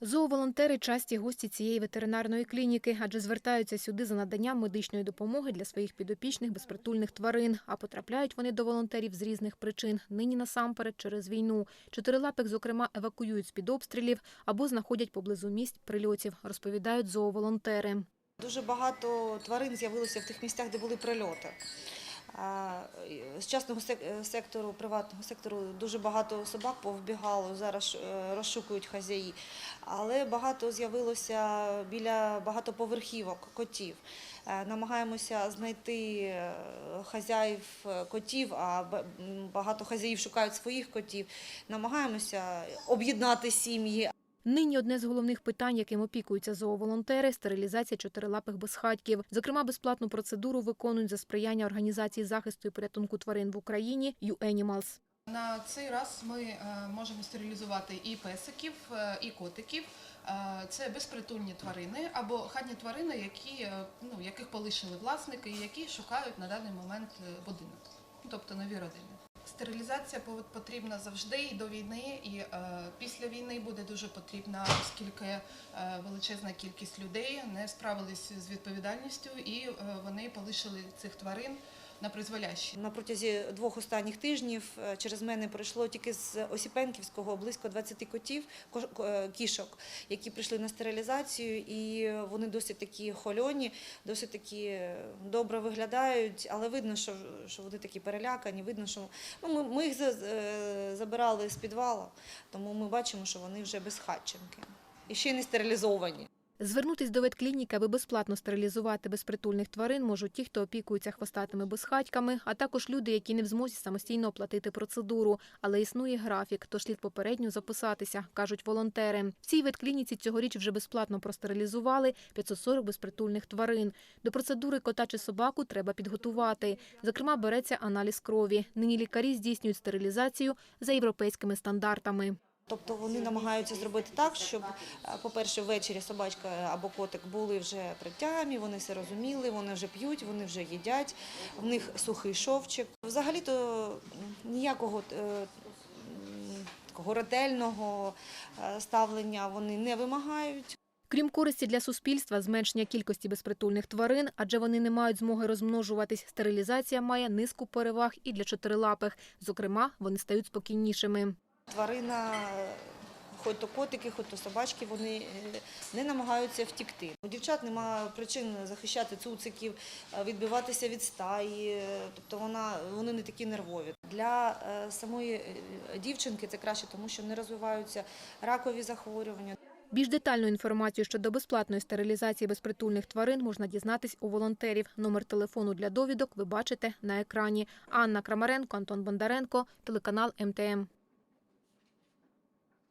Зооволонтери часті гості цієї ветеринарної клініки, адже звертаються сюди за наданням медичної допомоги для своїх підопічних безпритульних тварин. А потрапляють вони до волонтерів з різних причин. Нині насамперед через війну. Чотирилапих, зокрема, евакуюють з під обстрілів або знаходять поблизу місць прильотів, розповідають зооволонтери. Дуже багато тварин з'явилося в тих місцях, де були прильоти. А, З частного сек- сектору, приватного сектору дуже багато собак повбігало, зараз е, розшукують хазяї. Але багато з'явилося біля багатоповерхівок котів. Е, Намагаємося знайти е, хазяїв е, котів, а багато хазяїв шукають своїх котів. Намагаємося об'єднати сім'ї. Нині одне з головних питань, яким опікуються зооволонтери – стерилізація чотирилапих безхатьків. Зокрема, безплатну процедуру виконують за сприяння організації захисту і порятунку тварин в Україні «YouAnimals». На цей раз ми е, можемо стерилізувати і песиків, е, і котиків. Е, Це безпритульні тварини або хатні тварини, які, ну, яких полишили власники і які шукають на даний момент будинок, тобто нові родини. Стерилізація потрібна завжди і до війни, і після війни буде дуже потрібна, оскільки е, величезна кількість людей не справились з відповідальністю і е, вони полишили цих тварин на призволяще. На протязі двох останніх тижнів е, через мене пройшло тільки з Осіпенківського близько 20 котів, е, кішок, які прийшли на стерилізацію, і вони досить такі хольоні, досить такі е, добре виглядають, але видно, що, що вони такі перелякані. Видно, що ну, ми, ми їх забирали з підвала, тому ми бачимо, що вони вже безхатченки. І ще не стерилізовані. Звернутись до ветклініки, аби безплатно стерилізувати безпритульних тварин, можуть ті, хто опікується хвостатими безхатьками, а також люди, які не в змозі самостійно оплатити процедуру. Але існує графік, тож слід попередньо записатися, кажуть волонтери. В цій ветклініці цьогоріч вже безплатно простерилізували 540 безпритульних тварин. До процедури кота чи собаку треба підготувати. Зокрема, береться аналіз крові. Нині лікарі здійснюють стерилізацію за європейськими стандартами. Тобто вони намагаються зробити так, щоб, е, по-перше, ввечері собачка або котик були вже при тямі, вони все розуміли, вони вже п'ють, вони вже їдять, в них сухий шовчик. Взагалі-то ніякого е, такого ретельного е, ставлення вони не вимагають. Крім користі для суспільства, зменшення кількості безпритульних тварин, адже вони не мають змоги розмножуватись, стерилізація має низку переваг і для чотирилапих. Зокрема, вони стають спокійнішими. Тварина, хоч то котики, хоч то собачки, вони е, не намагаються втікти. У дівчат немає причин захищати цуциків, е, відбиватися від стаї, е, тобто вона, вони не такі нервові. Для самої дівчинки це краще, тому що не розвиваються ракові захворювання. Більш детальну інформацію щодо безплатної стерилізації безпритульних тварин можна дізнатись у волонтерів. Номер телефону для довідок ви бачите на екрані. Анна Крамаренко, Антон Бондаренко, телеканал МТМ.